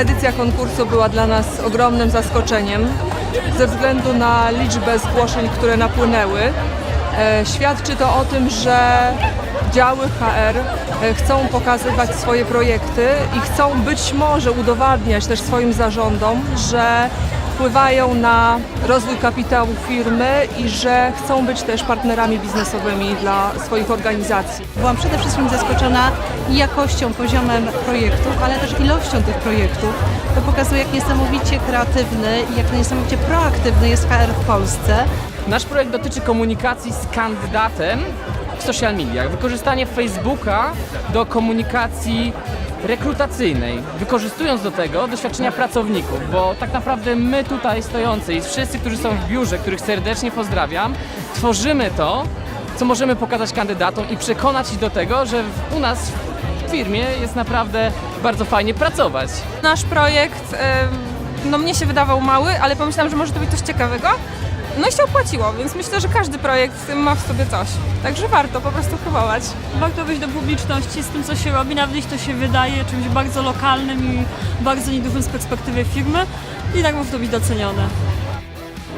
edycja konkursu była dla nas ogromnym zaskoczeniem ze względu na liczbę zgłoszeń, które napłynęły. E, Świadczy to o tym, że działy HR e, chcą pokazywać swoje projekty i chcą być może udowadniać też swoim zarządom, że wpływają na rozwój kapitału firmy i że chcą być też partnerami biznesowymi dla swoich organizacji. Byłam przede wszystkim zaskoczona jakością, poziomem projektów, ale też ilością tych projektów. To pokazuje, jak niesamowicie kreatywny i jak niesamowicie proaktywny jest HR w Polsce. Nasz projekt dotyczy komunikacji z kandydatem w social mediach. Wykorzystanie Facebooka do komunikacji rekrutacyjnej, wykorzystując do tego doświadczenia pracowników, bo tak naprawdę my tutaj stojący i wszyscy, którzy są w biurze, których serdecznie pozdrawiam, tworzymy to, co możemy pokazać kandydatom i przekonać ich do tego, że u nas w firmie jest naprawdę bardzo fajnie pracować. Nasz projekt, no mnie się wydawał mały, ale pomyślałam, że może to być coś ciekawego. No i się opłaciło, więc myślę, że każdy projekt ma w sobie coś. Także warto po prostu próbować. Warto wyjść do publiczności z tym, co się robi, nawet jeśli to się wydaje czymś bardzo lokalnym i bardzo niedużym z perspektywy firmy. I tak może to być docenione.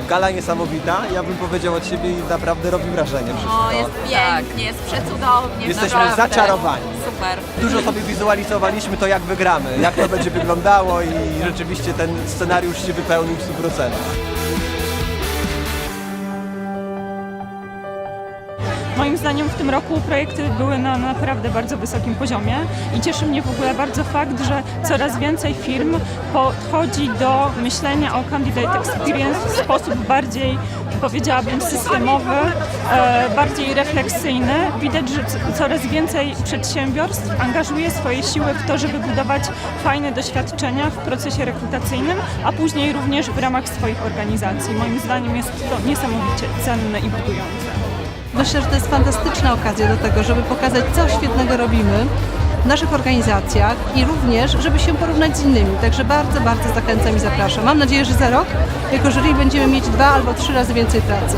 Gala niesamowita, ja bym powiedział od siebie i naprawdę robi wrażenie wszystko. O, jest pięknie, jest przecudownie. Jesteśmy naprawdę. zaczarowani. Super. Dużo sobie wizualizowaliśmy to, jak wygramy, jak to będzie wyglądało i rzeczywiście ten scenariusz się wypełnił w 100%. Moim zdaniem w tym roku projekty były na naprawdę bardzo wysokim poziomie i cieszy mnie w ogóle bardzo fakt, że coraz więcej firm podchodzi do myślenia o candidate experience w sposób bardziej, powiedziałabym, systemowy, e, bardziej refleksyjny. Widać, że coraz więcej przedsiębiorstw angażuje swoje siły w to, żeby budować fajne doświadczenia w procesie rekrutacyjnym, a później również w ramach swoich organizacji. Moim zdaniem jest to niesamowicie cenne i budujące. Myślę, że to jest fantastyczna okazja do tego, żeby pokazać, co świetnego robimy w naszych organizacjach i również, żeby się porównać z innymi. Także bardzo, bardzo zachęcam i zapraszam. Mam nadzieję, że za rok jako jury będziemy mieć dwa albo trzy razy więcej pracy.